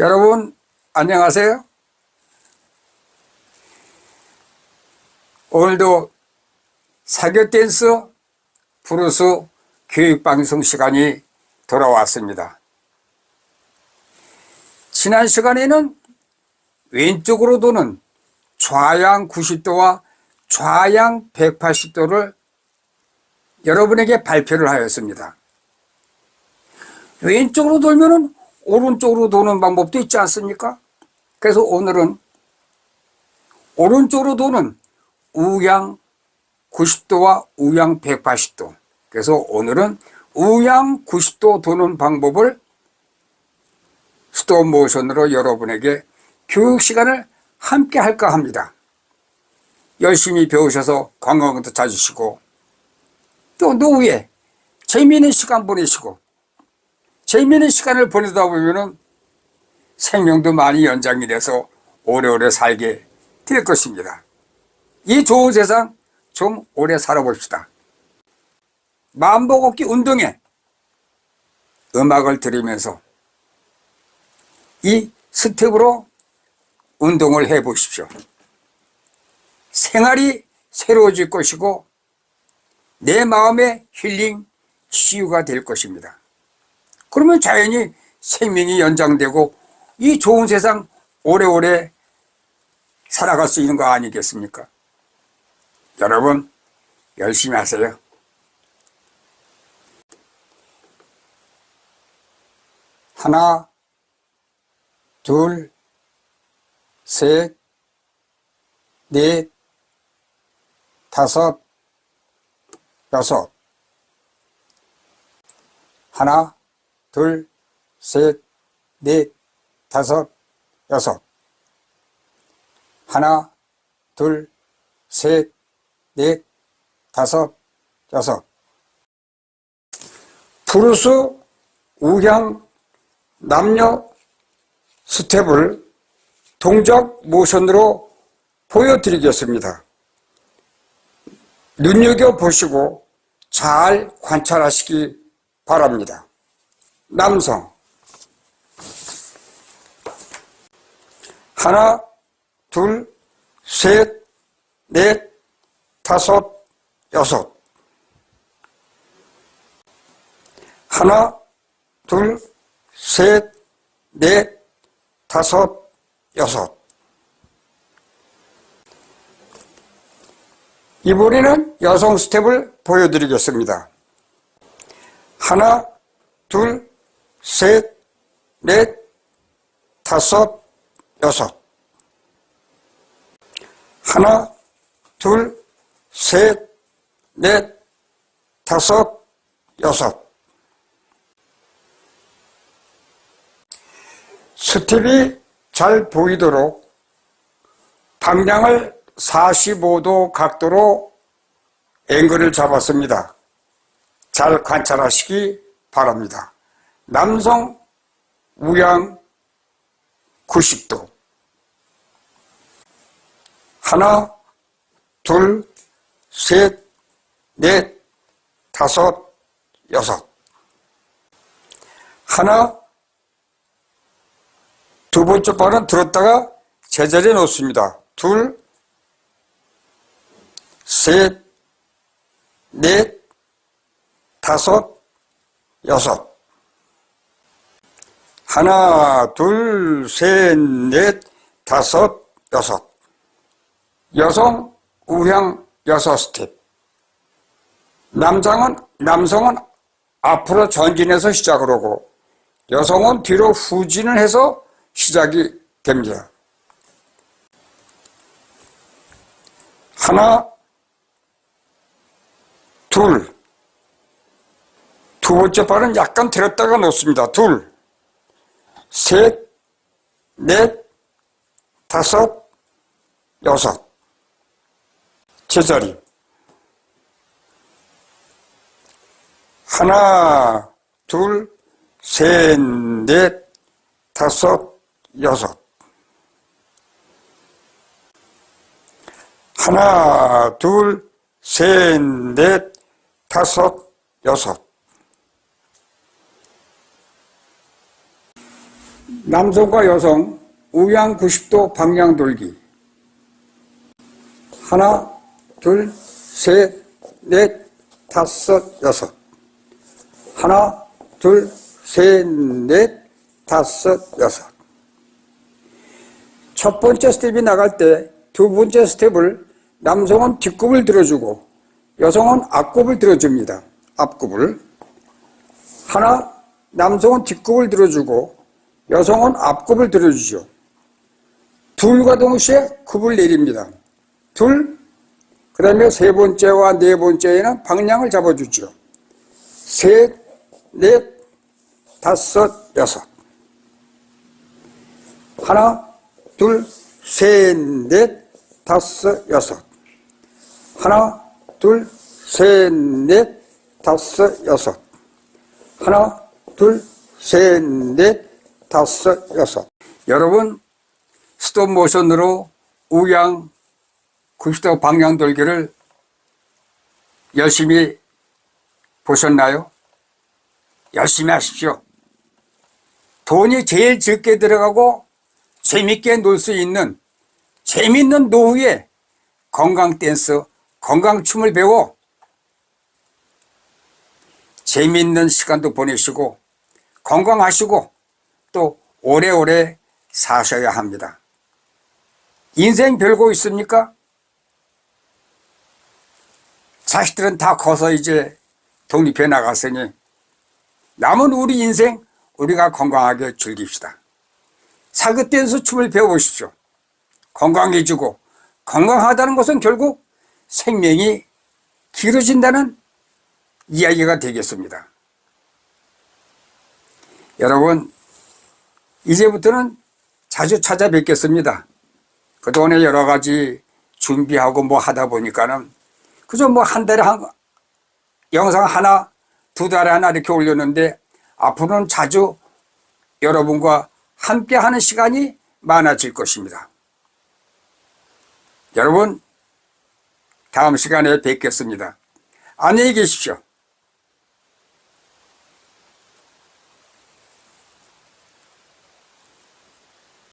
여러분 안녕하세요. 오늘도 사교 댄스 브루스 교육 방송 시간이 돌아왔습니다. 지난 시간에는 왼쪽으로 도는 좌양 90도와 좌양 180도를 여러분에게 발표를 하였습니다. 왼쪽으로 돌면은 오른쪽으로 도는 방법도 있지 않습니까? 그래서 오늘은 오른쪽으로 도는 우양 90도와 우양 180도. 그래서 오늘은 우양 90도 도는 방법을 스톱 모션으로 여러분에게 교육 시간을 함께 할까 합니다. 열심히 배우셔서 건강도 찾으시고 또 노후에 재미있는 시간 보내시고 재미있는 시간을 보내다 보면은 생명도 많이 연장이 돼서 오래오래 살게 될 것입니다. 이 좋은 세상 좀 오래 살아봅시다. 마음먹기 운동에 음악을 들으면서 이 스텝으로 운동을 해 보십시오. 생활이 새로워질 것이고 내 마음의 힐링, 치유가 될 것입니다. 그러면 자연히 생명이 연장되고 이 좋은 세상 오래오래 살아갈 수 있는 거 아니겠습니까? 여러분 열심히 하세요. 하나, 둘, 셋, 넷, 다섯, 여섯. 하나, 둘, 셋, 넷, 다섯, 여섯. 하나, 둘, 셋, 넷, 다섯, 여섯. 브루스 우향 남녀 스텝을 동작 모션으로 보여드리겠습니다. 눈여겨보시고 잘 관찰하시기 바랍니다. 남성. 하나, 둘, 셋, 넷, 다섯, 여섯. 하나, 둘, 셋, 넷, 다섯, 여섯. 이번에는 여성 스텝을 보여드리겠습니다. 하나, 둘, 셋, 넷, 다섯, 여섯. 하나, 둘, 셋, 넷, 다섯, 여섯. 스텝이 잘 보이도록 방향을 45도 각도로 앵글을 잡았습니다. 잘 관찰하시기 바랍니다. 남성 우양 90도 하나 둘셋넷 다섯 여섯 하나 두 번째 발은 들었다가 제자리에 놓습니다. 둘 셋, 넷, 다섯, 여섯. 하나, 둘, 셋, 넷, 다섯, 여섯. 여성 우향 여섯 스텝. 남성은, 남성은 앞으로 전진해서 시작을 하고, 여성은 뒤로 후진을 해서 시작이 됩니다. 하나, 둘. 두 번째 발은 약간 들었다가 놓습니다. 둘. 셋, 넷, 다섯, 여섯. 제자리. 하나, 둘, 셋, 넷, 다섯, 여섯. 하나, 둘, 셋, 넷, 다섯, 여섯. 남성과 여성 우양 90도 방향 돌기. 하나, 둘, 셋, 넷, 다섯, 여섯. 하나, 둘, 셋, 넷, 다섯, 여섯. 첫 번째 스텝이 나갈 때 두 번째 스텝을 남성은 뒷굽을 들어주고 여성은 앞굽을 들어줍니다. 앞굽을. 하나, 남성은 뒷굽을 들어주고 여성은 앞굽을 들어주죠. 둘과 동시에 굽을 내립니다. 둘, 그 다음에 세 번째와 네 번째에는 방향을 잡아주죠. 셋, 넷, 다섯, 여섯. 하나, 둘, 셋, 넷, 다섯, 여섯. 하나, 둘, 셋, 넷, 다섯, 여섯. 하나, 둘, 셋, 넷, 다섯, 여섯. 여러분, 스톱 모션으로 우양 90도 방향 돌기를 열심히 보셨나요? 열심히 하십시오. 돈이 제일 적게 들어가고 재밌게 놀 수 있는 재밌는 노후에 건강 댄스, 건강 춤을 배워 재밌는 시간도 보내시고 건강하시고 또 오래오래 사셔야 합니다. 인생 별거 있습니까? 자식들은 다 커서 이제 독립해 나갔으니 남은 우리 인생 우리가 건강하게 즐깁시다. 사극 댄스 춤을 배워보십시오. 건강해지고 건강하다는 것은 결국 생명이 길어진다는 이야기가 되겠습니다. 여러분, 이제부터는 자주 찾아뵙겠습니다. 그동안에 여러 가지 준비하고 뭐 하다 보니까는 그저 뭐 한 달에 한 영상 하나, 두 달에 하나 이렇게 올렸는데 앞으로는 자주 여러분과 함께 하는 시간이 많아질 것입니다. 여러분, 다음 시간에 뵙겠습니다. 안녕히 계십시오.